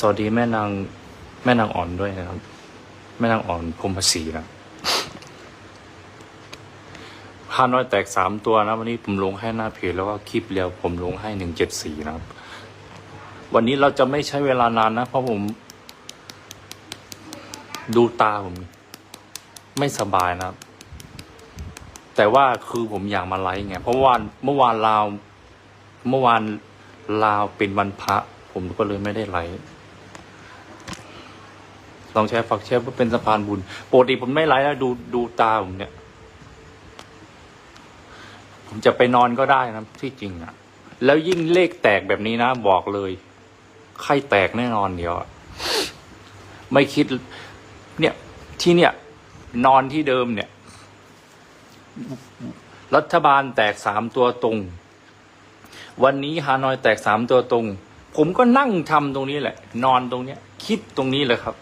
สวัสดีแม่นางแม่นางอ่อนด้วยนะครับ แม่นางอ่อนพรมศรีนะฮาน้อยแตกสามตัวนะ วันนี้ผมลงให้หน้าเพจแล้วก็คลิปเรียวผมลงให้หนึ่งเจ็ดสี่นะครับ วันนี้เราจะไม่ใช้เวลานานนะ เพราะผม ดูตาผม ไม่สบายนะครับ แต่ว่าคือผมอยากมาไลฟ์ไง เพราะว่าเมื่อวานลาว เมื่อวานลาวเป็นวันพระผมก็เลยไม่ได้ไลฟ์ ลองแชร์ฝักแชร์เพื่อเป็นสะพานบุญปกติผมไม่ไลฟ์แล้วดูดูตาผมเนี่ย ผมจะไปนอนก็ได้นะที่จริงอะแล้วยิ่งเลขแตกแบบนี้นะ บอกเลยไข้แตกแน่นอนเดียวไม่คิด เนี่ยที่เนี่ย นอนที่เดิมเนี่ย รัฐบาลแตกสามตัวตรง วันนี้ฮานอยแตกสามตัวตรง ผมก็นั่งทำตรงนี้แหละ นอนตรงเนี้ย คิดตรงนี้เลยครับ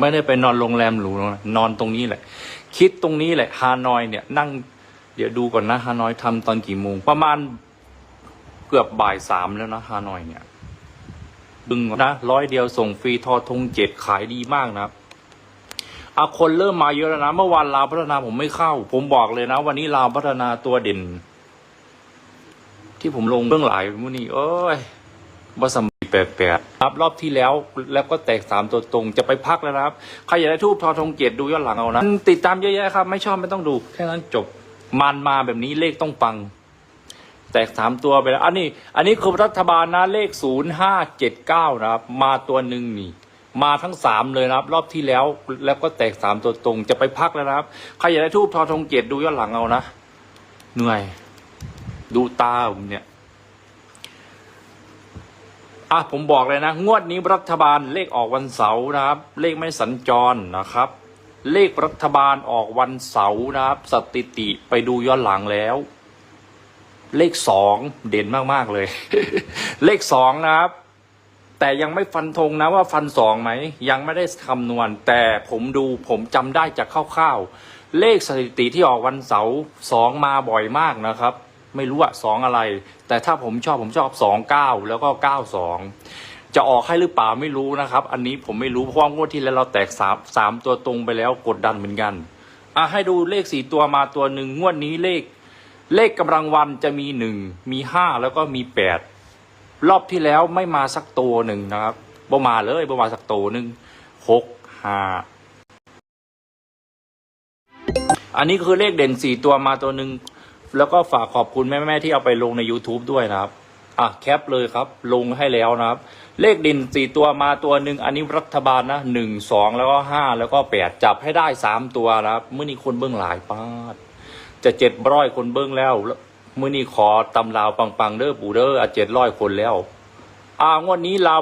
ไม่ได้ไปนอนโรงแรมหรูนะนอนตรงนี้แหละ คิดตรงนี้แหละฮานอยเนี่ย นั่ง เดี๋ยวดูก่อนนะฮานอยทำตอนกี่โมง ประมาณเกือบบ่ายสามแล้วนะฮานอยเนี่ยดึงนะร้อยเดียวส่งฟรีทอทงเจ็ดขายดีมากนะครับอาคนเริ่มมาเยอะแล้วนะ เมื่อวานลาวพัฒนาผมไม่เข้า ผมบอกเลยนะ วันนี้ลาวพัฒนาตัวเด่น ที่ผมลงเบื้องหลายมื่อนี้เอ้ยบสม แปดแปดครับรอบที่แล้วแล้วก็แตกสามตัวตรงจะไปพักแล้วนะครับ ใครอยากได้ทูบทอทงเกตดูย้อนหลังเอานะ ติดตามเยอะๆครับ ไม่ชอบไม่ต้องดู แค่นั้นจบมันมาแบบนี้เลขต้องปัง แตกสามตัวไปแล้ว อันนี้ อันนี้คือรัฐบาลนะเลขศูนย์ห้าเจ็ดเก้านะครับ มาตัวหนึ่งนี่มาทั้งสามเลยนะครับ รอบที่แล้วแล้วก็แตกสามตัวตรง จะไปพักแล้วนะครับ ใครอยากได้ทูบทอทงเกตดูย้อนหลังเอานะเหนื่อย ดูตาผมเนี่ย อะผมบอกเลยนะ งวดนี้รัฐบาลเลขออกวันเสาร์นะครับ เลขไม่สัญจรนะครับ เลขรัฐบาลออกวันเสาร์นะครับ สถิติไปดูย้อนหลังแล้ว เลขสองเด่นมากๆเลย เลขสองนะครับ แต่ยังไม่ฟันธงนะว่าฟันสองไหมยังไม่ได้คำนวณ แต่ผมดูผมจำได้จากคร่าวๆเลขสถิติที่ออกวันเสาร์สองมาบ่อยมากนะครับ ไม่รู้อะสองอะไร แต่ถ้าผมชอบผมชอบสองเก้าแล้วก็เก้าสองจะออกให้หรือเปล่าไม่รู้นะครับ อันนี้ผมไม่รู้เพราะว่างวดที่แล้วเราแตกสามสามตัวตรงไปแล้วกดดันเหมือนกันอะให้ดูเลขสี่ตัวมาตัวหนึ่งงวดนี้เลข เลขกำลังวันจะมีหนึ่งมีห้าแล้วก็มีแปดรอบที่แล้วไม่มาสักตัวหนึ่งนะครับบ่มาเลยบ่มาสักตัวหนึ่งหกห้าอันนี้คือเลขเด่นสี่ตัวมาตัวหนึ่ง แล้วก็ฝากขอบคุณแม่ๆที่เอาไปลงใน YouTube ด้วยนะครับ อะแคปเลยครับ ลงให้แล้วนะครับ เลขด่นสี่ตัวมาตัวหนึ่งอันนี้รัฐบาลนะหนึ่งสองแล้วก็ห้าแล้วก็แปดจับให้ได้สามตัวนะครับเมื่อนี้คนเบื้องหลายป้าด จะเจ็ดร้อยคนเบิ้องแล้วเมื้อนี้ขอตำลาวปังๆเด้อปูเด้ออะเจ็ดร้อยคนแล้วอ่างวดนี้ลาว